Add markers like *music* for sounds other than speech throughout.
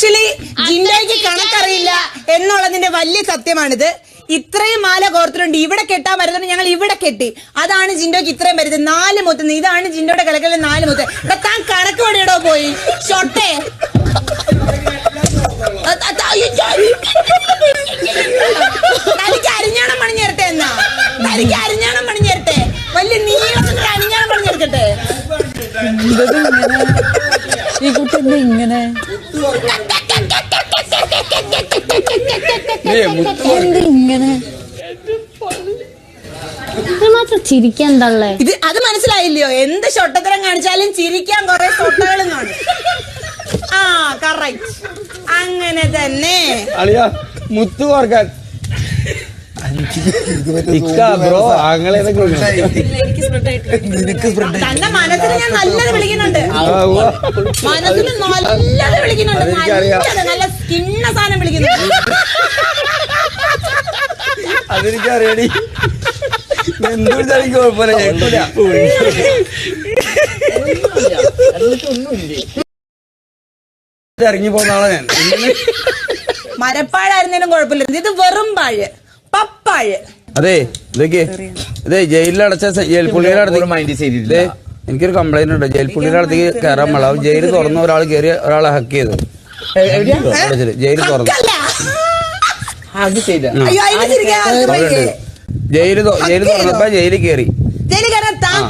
ജിൻഡോയ്ക്ക് കണക്കറിയില്ല എന്നുള്ളതിന്റെ വലിയ സത്യമാണിത്. ഇത്രയും മാല കോർത്തിട്ടുണ്ട്. ഇവിടെ കെട്ടാൻ വരുന്നുണ്ട്. ഞങ്ങൾ ഇവിടെ കെട്ടി. അതാണ് ജിൻഡോക്ക് ഇത്രയും വരുന്നത് നാല് മുത്ത്. ഇതാണ് ജിൻഡോയുടെ കിളക്കലിൽ നാല് മുത്ത്. താൻ കണക്ക് പണിയിടോ പോയി? ഷൊട്ടെ തനിക്ക് അരിഞ്ഞാണം പണിഞ്ഞേരട്ടെ എന്നാ? തനിക്ക് അരിഞ്ഞാണം പണിഞ്ഞേരട്ടെ? വലിയ നീളത്തിൽ അരിഞ്ഞാണം പണിഞ്ഞെടുക്കട്ടെ എന്താ ഇങ്ങനെ എന്താ ഇങ്ങനെ ഇത് മാത്രം ചിരിക്കാൻ തള്ളേ. ഇത് അത് മനസ്സിലായില്ലയോ? എന്ത് ഷൊട്ടത്തരം കാണിച്ചാലും ചിരിക്കാൻ കുറെ ഷൊട്ടകളും കാണും ആ കറക്റ്റ് അങ്ങനെ തന്നെ. അളിയ മുത്തു കോർക്കാൻ ഇക്ക ബ്രോ ആങ്ങളെ തന്റെ മനസ്സിൽ ഞാൻ നല്ലത് വിളിക്കുന്നുണ്ട്. മനസ്സിൽ നല്ലത് വിളിക്കുന്നുണ്ട്. നല്ലത് നല്ല സ്കിന്ന സാധനം വിളിക്കുന്നുണ്ട് കുഴപ്പമില്ല കേൾക്കൂല ഇറങ്ങി പോകുന്ന ആളെ ഞാൻ. മരപ്പാഴായിരുന്നേലും കുഴപ്പമില്ല. ഇത് വെറും പാഴ്. പപ്പാഴ് അതെ ഇതൊക്കെ. ഇതേ ജയിലിൽ അടച്ച ജയിൽ പുള്ളിയുടെ അടുത്തേക്ക് ഇതേ, എനിക്കൊരു കംപ്ലൈന്റ് ഉണ്ട്. ജയിൽ അടുത്ത് അടുത്തേക്ക് കയറാൻ പാടില്ല. ജയിൽ തുറന്ന ഒരാൾ കയറി ഒരാളെ ഹക്ക് ചെയ്തു. ജയിൽ തുറന്നു. ജയിൽ ജയിൽ തുറന്നപ്പോ ജയിലിൽ കയറി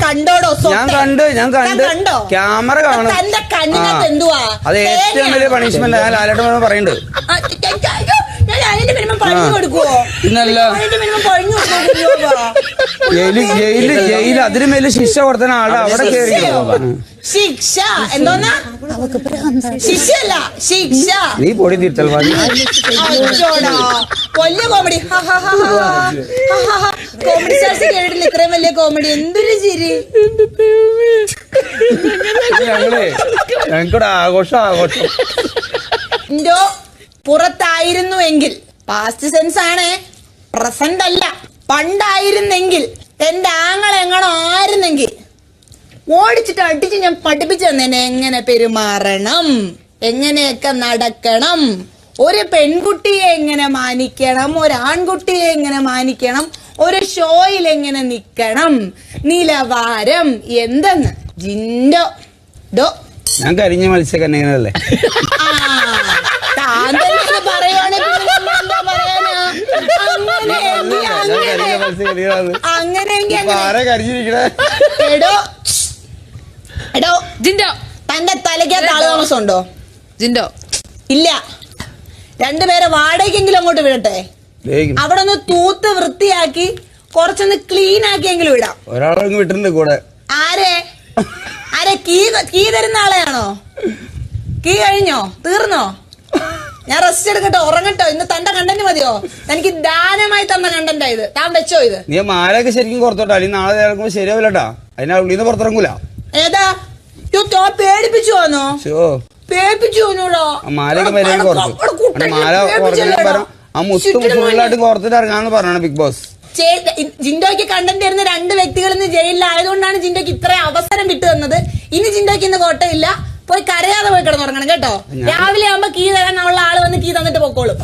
കണ്ടോടോ ഞാൻ കണ്ട് ഞാൻ കണ്ട്. ക്യാമറ കാണും. അത് ഏറ്റവും വലിയ പണിഷ്മെന്റ് ഞാൻ ലാലേട്ടൻ പറയുന്നുണ്ട്. പിന്നല്ല. ജയിൽ ജയിൽ ജയിൽ അതിന് മേലെ ശിക്ഷ കൊടുത്തന ആളാ അവിടെ കേറി ശിക്ഷ. എന്തോന്നാ? ശിക്ഷയല്ല ശിക്ഷ. നീ പൊടി തിരുത്തൽ കൊല്ല കോമഡി കോമഡി ചാർജ് കേട്ടില്ല ഇത്രയും വലിയ കോമഡി എന്തൊരു ചിരി. ഞങ്ങളെ ഞങ്ങൾക്കിവിടെ ആഘോഷം ആഘോഷം. പുറത്തായിരുന്നു പുറത്തായിരുന്നുവെങ്കിൽ പാസ്റ്റ് സെൻസ് ആണ്. പ്രസന്റ് അല്ല. പണ്ടായിരുന്നെങ്കിൽ എന്റെ ആങ്ങൾ എങ്ങനോ ആയിരുന്നെങ്കിൽ ഓടിച്ചിട്ട് അടിച്ച് ഞാൻ പഠിപ്പിച്ചു തന്നെ എങ്ങനെ പെരുമാറണം? എങ്ങനെയൊക്കെ നടക്കണം? ഒരു പെൺകുട്ടിയെ എങ്ങനെ മാനിക്കണം? ഒരു ആൺകുട്ടിയെ എങ്ങനെ മാനിക്കണം? ഒരു ഷോയിൽ എങ്ങനെ നിക്കണം നിലവാരം എന്തെന്ന് ജിൻഡോ. ഡോ. ഞാൻ കരിഞ്ഞ മത്സ്യക്കന്യകനല്ലേ *laughs* ആ, താൻ തന്നെ ഇത് പറയുവാണെങ്കിൽ പിന്നെ നമ്മൾ എന്താ പറയാനാ? അങ്ങനെയെങ്കിൽ ഞാൻ കരിഞ്ഞ അങ്ങനെയെങ്കിൽ ആരെ കരിഞ്ഞിരിക്കണേ? എടോ എടോ ജിൻഡോ. തന്റെ തലയ്ക്കകത്ത് ആൾ താമസം ഉണ്ടോ ജിൻഡോ. ഇല്ല. രണ്ടുപേരെ വാടകയ്ക്കെങ്കിലും അങ്ങോട്ട് വിടട്ടെ. അവിടെ ഒന്ന് തൂത്ത് വൃത്തിയാക്കി കുറച്ചൊന്ന് ക്ലീൻ ആക്കിയെങ്കിലും വിടാം ഒരാളെ വിട്ടിട്ടുണ്ട് കൂടെ. ആരെ? ആരെ കീ കീ തരുന്ന ആളെയാണോ? കീ കഴിഞ്ഞോ? തീർന്നോ? ഞാൻ റെസ്റ്റ് എടുക്കട്ടോ ഉറങ്ങട്ടോ. ഇന്ന് തന്റെ കണ്ടന്റ് മതിയോ? എനിക്ക് ദാനമായി തന്ന കണ്ടന്റ് ഇത്. താൻ വെച്ചോ ഇത്? നീ മാലയൊക്കെ ശരിക്കും പുറത്തോട്ടോ. അല്ലെങ്കിൽ നാളെ ഇറങ്ങുമ്പോ ശരിയാവില്ലട്ടാ. അതിനാ ഉള്ളിൽ നിന്ന് പുറത്തിറങ്ങൂല. ഏതാ? പേടിപ്പിച്ചു വന്നോ പേടിപ്പിച്ചു വന്നൂടോ മാലയൊക്കെ മാല ആ മുത്തും ഫുള്ളായിട്ട് പുറത്തിട്ട് ഇറങ്ങാന്ന് പറഞ്ഞാണ് ബിഗ് ബോസ് ജിൻഡോയ്ക്ക് കണ്ടന്റ് തരുന്ന രണ്ട് വ്യക്തികൾ ഇന്ന് ജയിലിലായതുകൊണ്ടാണ് ജിൻഡോയ്ക്ക് ഇത്ര അവസരം വിട്ടു തന്നത് ഇനി ജിൻഡോയ്ക്ക് ഇന്ന് കോട്ടയില്ല. പോയി കരയാതെ പോയി കിടന്നുറങ്ങണം കേട്ടോ. രാവിലെ ആവുമ്പോ കീ തരാൻ ഉള്ള ആൾ വന്ന് കീ തന്നിട്ട് പൊക്കോളും.